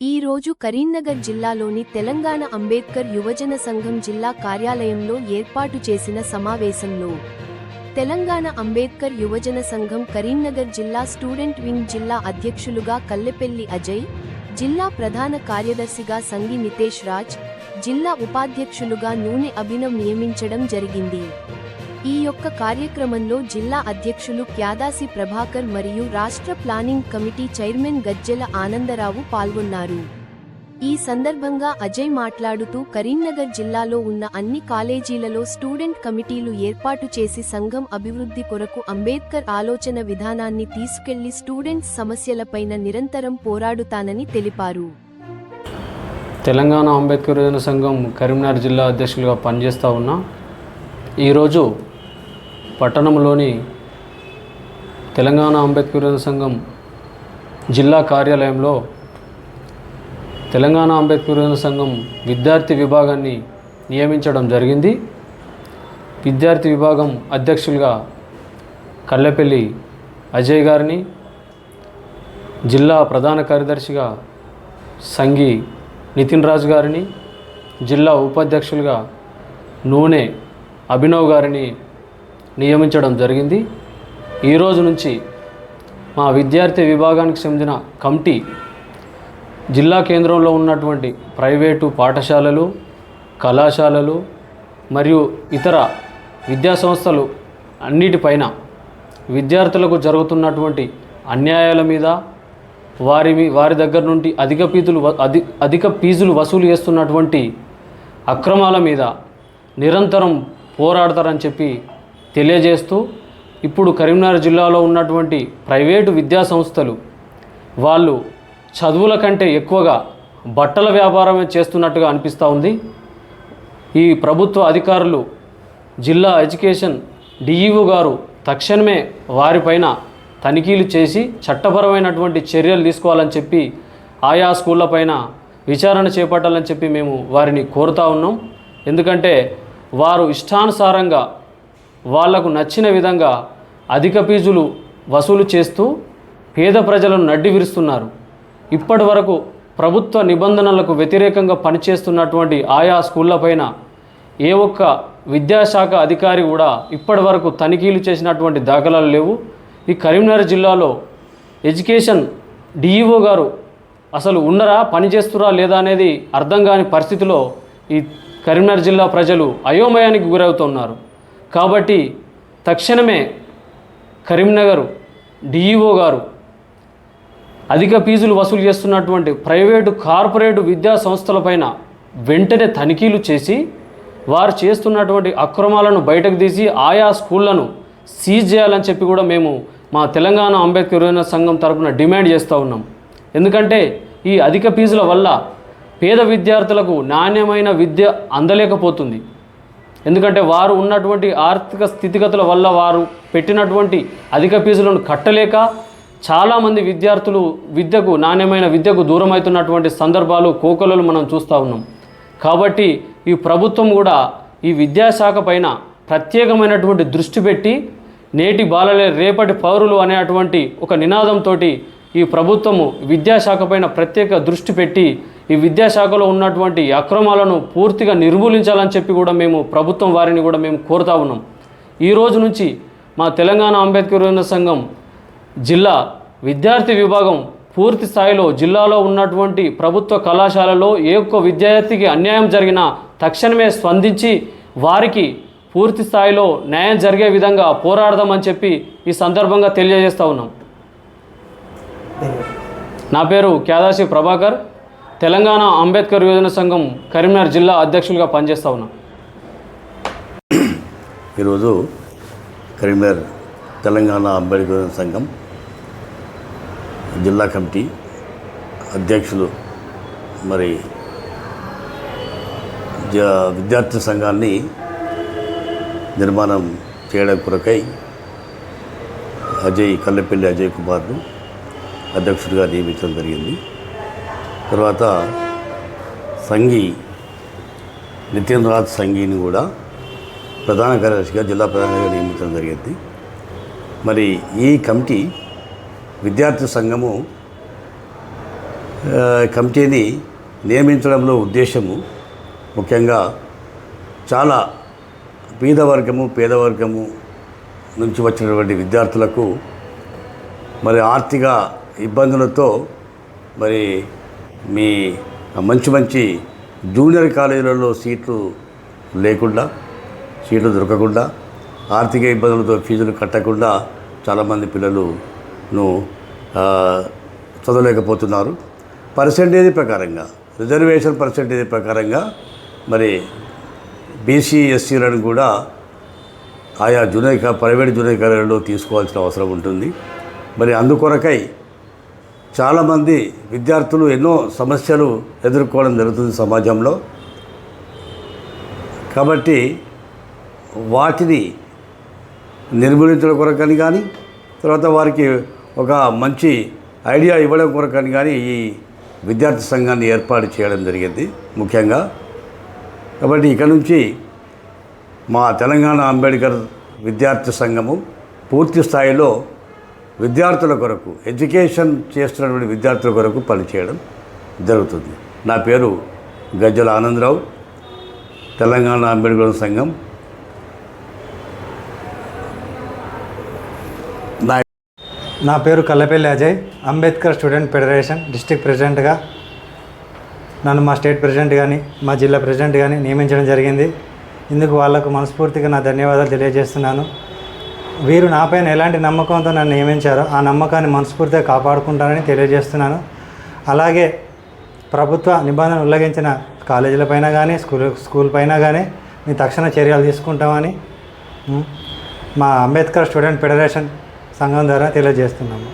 ఈ రోజు కరీంనగర్ జిల్లాలోని తెలంగాణ అంబేద్కర్ యువజన సంఘం జిల్లా కార్యాలయంలో ఏర్పాటు చేసిన సమావేశంలో తెలంగాణ అంబేద్కర్ యువజన సంఘం కరీంనగర్ జిల్లా స్టూడెంట్ వింగ్ జిల్లా అధ్యక్షులుగా కల్లెపెల్లి అజయ్ జిల్లా ప్రధాన కార్యదర్శిగా సంగి నితేష్ రాజ్ జిల్లా ఉపాధ్యక్షులుగా నూనె అభినవ్ నియమించడం జరిగింది. ఈ యొక్క కార్యక్రమంలో జిల్లా అధ్యక్షులు క్యాదాసి ప్రభాకర్ మరియు రాష్ట్ర planning committee chairman Gajjela Anandarao పాల్గొన్నారు. ఈ సందర్భంగా అజయ్ మాట్లాడుతూ కరీంనగర్ జిల్లాలో ఉన్న అన్ని కాలేజీలలో స్టూడెంట్ కమిటీలు ఏర్పాటు చేసి సంఘం అభివృద్ధి కొరకు అంబేద్కర్ ఆలోచన విధానాన్ని తీసుకెళ్ళి స్టూడెంట్స్ సమస్యలపైన నిరంతరం పోరాడుతానని తెలిపారు. తెలంగాణ అంబేద్కర్ యువజన సంఘం కరీంనగర్ జిల్లా అధ్యక్షులుగా పనిచేస్తూ ఉన్నా ఈరోజు పట్టణంలోని తెలంగాణ అంబేద్కర్ సంఘం జిల్లా కార్యాలయంలో తెలంగాణ అంబేద్కర్ సంఘం విద్యార్థి విభాగాన్ని నియమించడం జరిగింది. విద్యార్థి విభాగం అధ్యక్షులుగా కల్లెపల్లి అజయ్ గారిని జిల్లా ప్రధాన కార్యదర్శిగా సంగి నితిన్ రాజు గారిని జిల్లా ఉపాధ్యక్షులుగా నూనె అభినవ్ గారిని నియమించడం జరిగింది. ఈరోజు నుంచి మా విద్యార్థి విభాగానికి చెందిన కమిటీ జిల్లా కేంద్రంలో ఉన్నటువంటి ప్రైవేటు పాఠశాలలు కళాశాలలు మరియు ఇతర విద్యా సంస్థలు అన్నిటిపైన విద్యార్థులకు జరుగుతున్నటువంటి అన్యాయాల మీద వారి మీ- వారి దగ్గర నుండి అధిక ఫీజులు అధి అధిక ఫీజులు వసూలు చేస్తున్నటువంటి అక్రమాల మీద నిరంతరం పోరాడతారని చెప్పి తెలియజేస్తూ ఇప్పుడు కరీంనగర్ జిల్లాలో ఉన్నటువంటి ప్రైవేటు విద్యా సంస్థలు వాళ్ళు చదువుల కంటే ఎక్కువగా బట్టల వ్యాపారమే చేస్తున్నట్టుగా అనిపిస్తూ ఉంది. ఈ ప్రభుత్వ అధికారులు జిల్లా ఎడ్యుకేషన్ డిఈఓ గారు తక్షణమే వారిపైన తనిఖీలు చేసి చట్టపరమైనటువంటి చర్యలు తీసుకోవాలని చెప్పి ఆయా స్కూళ్ళపైన విచారణ చేపట్టాలని చెప్పి మేము వారిని కోరుతా ఉన్నాం. ఎందుకంటే వారు ఇష్టానుసారంగా వాళ్ళకు నచ్చిన విధంగా అధిక ఫీజులు వసూలు చేస్తూ పేద ప్రజలను నడ్డి విరుస్తున్నారు. ఇప్పటి వరకు ప్రభుత్వ నిబంధనలకు వ్యతిరేకంగా పనిచేస్తున్నటువంటి ఆయా స్కూళ్ళపైన ఏ ఒక్క విద్యాశాఖ అధికారి కూడా ఇప్పటి వరకు తనిఖీలు చేసినటువంటి దాఖలాలు లేవు. ఈ కరీంనగర్ జిల్లాలో ఎడ్యుకేషన్ డిఈఓ గారు అసలు ఉన్నరా పనిచేస్తురా లేదా అనేది అర్థం కాని పరిస్థితిలో ఈ కరీంనగర్ జిల్లా ప్రజలు అయోమయానికి గురవుతున్నారు. కాబట్టి తక్షణమే కరీంనగర్ డిఈఓ గారు అధిక ఫీజులు వసూలు చేస్తున్నటువంటి ప్రైవేటు కార్పొరేట్ విద్యా సంస్థలపైన వెంటనే తనిఖీలు చేసి వారు చేస్తున్నటువంటి అక్రమాలను బయటకు తీసి ఆయా స్కూళ్ళను సీజ్ చేయాలని చెప్పి కూడా మేము మా తెలంగాణ అంబేద్కర్ యువజన సంఘం తరపున డిమాండ్ చేస్తూ ఉన్నాం. ఎందుకంటే ఈ అధిక ఫీజుల వల్ల పేద విద్యార్థులకు నాణ్యమైన విద్య అందలేకపోతుంది. ఎందుకంటే వారు ఉన్నటువంటి ఆర్థిక స్థితిగతుల వల్ల వారు పెట్టినటువంటి అధిక ఫీజులను కట్టలేక చాలామంది విద్యార్థులు విద్యకు నాణ్యమైన విద్యకు దూరం అవుతున్నటువంటి సందర్భాలు కోకొలలు మనం చూస్తూ ఉన్నాం. కాబట్టి ఈ ప్రభుత్వం కూడా ఈ విద్యాశాఖ పైన ప్రత్యేకమైనటువంటి దృష్టి పెట్టి నేటి బాలలే రేపటి పౌరులు అనేటువంటి ఒక నినాదంతో ఈ ప్రభుత్వము విద్యాశాఖ పైన ప్రత్యేక దృష్టి పెట్టి ఈ విద్యాశాఖలో ఉన్నటువంటి అక్రమాలను పూర్తిగా నిర్మూలించాలని చెప్పి కూడా మేము ప్రభుత్వం వారిని కూడా మేము కోరుతా ఉన్నాం. ఈ రోజు నుంచి మా తెలంగాణ అంబేద్కర్ సంఘం జిల్లా విద్యార్థి విభాగం పూర్తి స్థాయిలో జిల్లాలో ఉన్నటువంటి ప్రభుత్వ కళాశాలలో ఏ ఒక్క విద్యార్థికి అన్యాయం జరిగినా తక్షణమే స్పందించి వారికి పూర్తి స్థాయిలో న్యాయం జరిగే విధంగా పోరాడదామని చెప్పి ఈ సందర్భంగా తెలియజేస్తా ఉన్నాం. నా పేరు క్యాదాసి ప్రభాకర్. తెలంగాణ అంబేద్కర్ యువజన సంఘం కరీంనగర్ జిల్లా అధ్యక్షులుగా పనిచేస్తా ఉన్నా. ఈరోజు కరీంనగర్ తెలంగాణ అంబేద్కర్ సంఘం జిల్లా కమిటీ అధ్యక్షులు మరి జ విద్యార్థి సంఘాన్ని నిర్మాణం చేయడం కొరకై అజయ్ కల్లెపల్లి అజయ్ కుమార్ను అధ్యక్షుడిగా నియమించడం జరిగింది. తర్వాత సంఘి నితిన్ రాజ్ సంఘీని కూడా ప్రధాన కార్యదర్శిగా జిల్లా ప్రధానిగా నియమించడం జరిగింది. మరి ఈ కమిటీ విద్యార్థి సంఘము కమిటీని నియమించడంలో ఉద్దేశము ముఖ్యంగా చాలా పేదవర్గము పేదవర్గము నుంచి వచ్చినటువంటి విద్యార్థులకు మరి ఆర్థిక ఇబ్బందులతో మరి మీ మంచి మంచి జూనియర్ కాలేజీలలో సీట్లు లేకుండా సీట్లు దొరకకుండా ఆర్థిక ఇబ్బందులతో ఫీజులు కట్టకుండా చాలామంది పిల్లలును చదవలేకపోతున్నారు. పర్సంటేజ్ ప్రకారంగా రిజర్వేషన్ పర్సంటేజ్ ప్రకారంగా మరి బీసీ ఎస్సీలను కూడా ఆయా జూనియర్ ప్రైవేట్ జూనియర్ కాలేజీలో తీసుకోవాల్సిన అవసరం ఉంటుంది. మరి అందుకొరకై చాలామంది విద్యార్థులు ఎన్నో సమస్యలు ఎదుర్కోవడం జరుగుతుంది సమాజంలో. కాబట్టి వాటిని నిర్మూలించడం కొరకని కానీ తర్వాత వారికి ఒక మంచి ఐడియా ఇవ్వడం కొరకని కానీ ఈ విద్యార్థి సంఘాన్ని ఏర్పాటు చేయడం జరిగింది ముఖ్యంగా. కాబట్టి ఇక నుంచి మా తెలంగాణ అంబేద్కర్ విద్యార్థి సంఘము పూర్తి స్థాయిలో విద్యార్థుల కొరకు ఎడ్యుకేషన్ చేస్తున్నటువంటి విద్యార్థుల కొరకు పనిచేయడం జరుగుతుంది. నా పేరు గజ్జల ఆనందరావు తెలంగాణ అంబేద్కర్ సంఘం నా నా పేరు Kallapalli Ajay Ambedkar student federation district ప్రెసిడెంట్గా నన్ను మా స్టేట్ ప్రెసిడెంట్ కానీ మా జిల్లా ప్రెసిడెంట్ కానీ నియమించడం జరిగింది. ఇందుకు వాళ్ళకు మనస్ఫూర్తిగా నా ధన్యవాదాలు తెలియజేస్తున్నాను. వీరు నాపైన ఎలాంటి నమ్మకంతో నన్ను నియమించారో ఆ నమ్మకాన్ని మనస్ఫూర్తిగా కాపాడుకుంటానని తెలియజేస్తున్నాను. అలాగే ప్రభుత్వ నిబంధనలు ఉల్లంఘించిన కాలేజీలపైన కానీ స్కూల్ స్కూల్ పైన కానీ మేము తక్షణ చర్యలు తీసుకుంటామని మా అంబేద్కర్ స్టూడెంట్ ఫెడరేషన్ సంఘం ద్వారా తెలియజేస్తున్నాము.